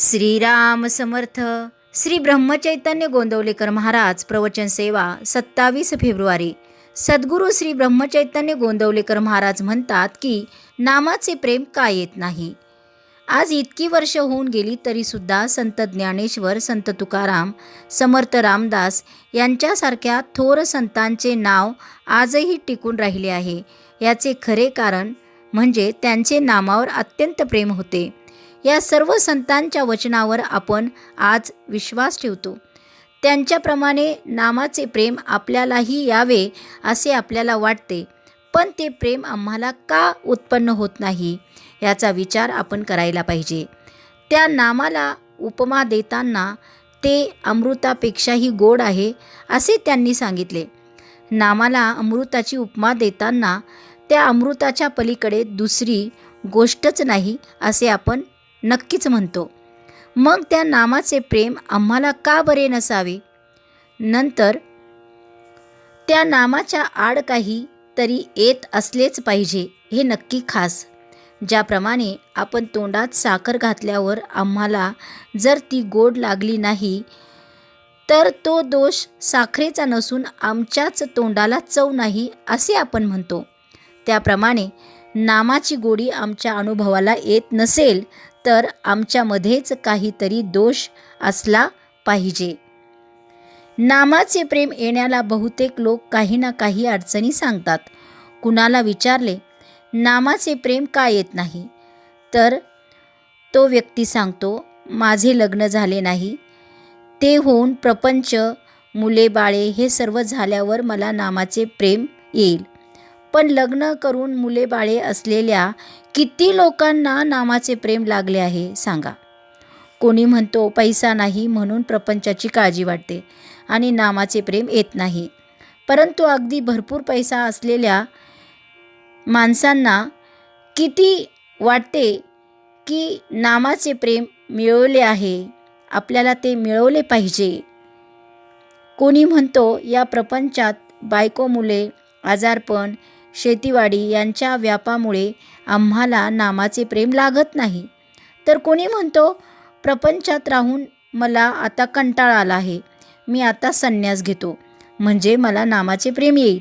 श्रीराम समर्थ. श्री ब्रह्मचैतन्य गोंदवलेकर महाराज प्रवचन सेवा सत्तावीस फेब्रुवारी. सद्गुरू श्री ब्रह्मचैतन्य गोंदवलेकर महाराज म्हणतात की नामाचे प्रेम का येत नाही? आज इतकी वर्ष होऊन गेली तरीसुद्धा संत ज्ञानेश्वर संत तुकाराम समर्थ रामदास यांच्यासारख्या थोर संतांचे नाव आजही टिकून राहिले आहे. याचे खरे कारण म्हणजे त्यांचे नामावर अत्यंत प्रेम होते. या सर्व संतांच्या वचनावर आपण आज विश्वास ठेवतो. त्यांच्याप्रमाणे नामाचे प्रेम आपल्यालाही यावे असे आपल्याला वाटते. पण ते प्रेम आम्हाला का उत्पन्न होत नाही याचा विचार आपण करायला पाहिजे. त्या नामाला उपमा देताना ते अमृतापेक्षाही गोड आहे असे त्यांनी सांगितले. नामाला अमृताची उपमा देताना त्या अमृताच्या पलीकडे दुसरी गोष्टच नाही असे आपण नक्कीच म्हणतो. मग त्या नामाचे प्रेम आम्हाला का बरे नसावे? नंतर त्या नामाच्या आड काही तरी येत असलेच पाहिजे हे नक्की खास. ज्याप्रमाणे आपण तोंडात साखर घातल्यावर आम्हाला जर ती गोड लागली नाही तर तो दोष साखरेचा नसून आमच्याच तोंडाला चव नाही असे आपण म्हणतो. त्याप्रमाणे नामाची गोडी आमच्या अनुभवाला येत नसेल तर आमच्यामध्येच काहीतरी दोष असला पाहिजे. नामाचे प्रेम येण्याला बहुतेक लोक काही ना काही अडचणी सांगतात. कुणाला विचारले नामाचे प्रेम का येत नाही? तर तो व्यक्ती सांगतो माझे लग्न झाले नाही. ते होऊन प्रपंच मुले बाळे हे सर्व झाल्यावर मला नामाचे प्रेम येईल. पण लग्न करून मुले बाळे असलेल्या किती लोकांना नामाचे प्रेम लागले आहे सांगा. कोणी म्हणतो पैसा नाही म्हणून प्रपंचाची काळजी वाटते आणि नामाचे प्रेम येत नाही. परंतु अगदी भरपूर पैसा असलेल्या माणसांना किती वाटते की नामाचे प्रेम मिळवले आहे आपल्याला ते मिळवले पाहिजे. कोणी म्हणतो या प्रपंचात बायको मुले आजारपण शेतीवाडी यांच्या व्यापामुळे आम्हाला नामाचे प्रेम लागत नाही. तर कोणी म्हणतो प्रपंचात राहून मला आता कंटाळा आला आहे. मी आता संन्यास घेतो. म्हणजे मला नामाचे प्रेम येईल.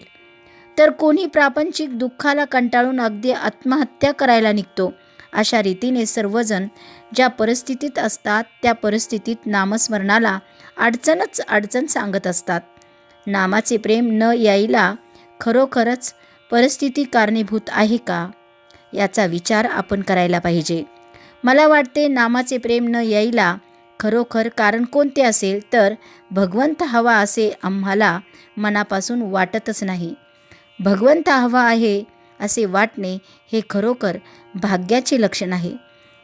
तर कोणी प्रापंचिक दुःखाला कंटाळून अगदी आत्महत्या करायला निघतो अशा रीतीने सर्वजण ज्या परिस्थितीत असतात त्या परिस्थितीत नामस्मरणाला अडचणच अडचण सांगत असतात. नामाचे प्रेम न यायला खरोखरच परिस्थिती कारणीभूत आहे का? याचा विचार आपण करायला पाहिजे. मला वाटते नामाचे प्रेम न यायला खरोखर कारण कोणते असेल तर भगवंत हवा असे आम्हाला मनापासून वाटतच नाही. भगवंत हवा आहे असे वाटणे हे खरोखर भाग्याचे लक्षण आहे.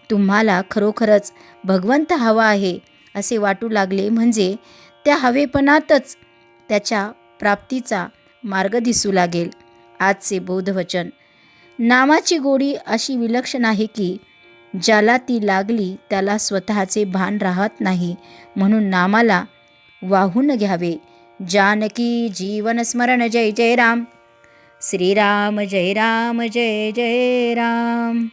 तुम्हाला खरोखरच भगवंत हवा आहे असे वाटू लागले म्हणजे त्या हवेपणातच त्याच्या प्राप्तीचा मार्ग दिसू लागेल. आजचे बोधवचन. नामाची गोडी अशी विलक्षण आहे की ज्याला ती लागली त्याला स्वतःचे भान राहत नाही. म्हणून नामाला वाहून घ्यावे. जानकी जीवन स्मरण जय जय राम. श्रीराम जय राम जय जय राम.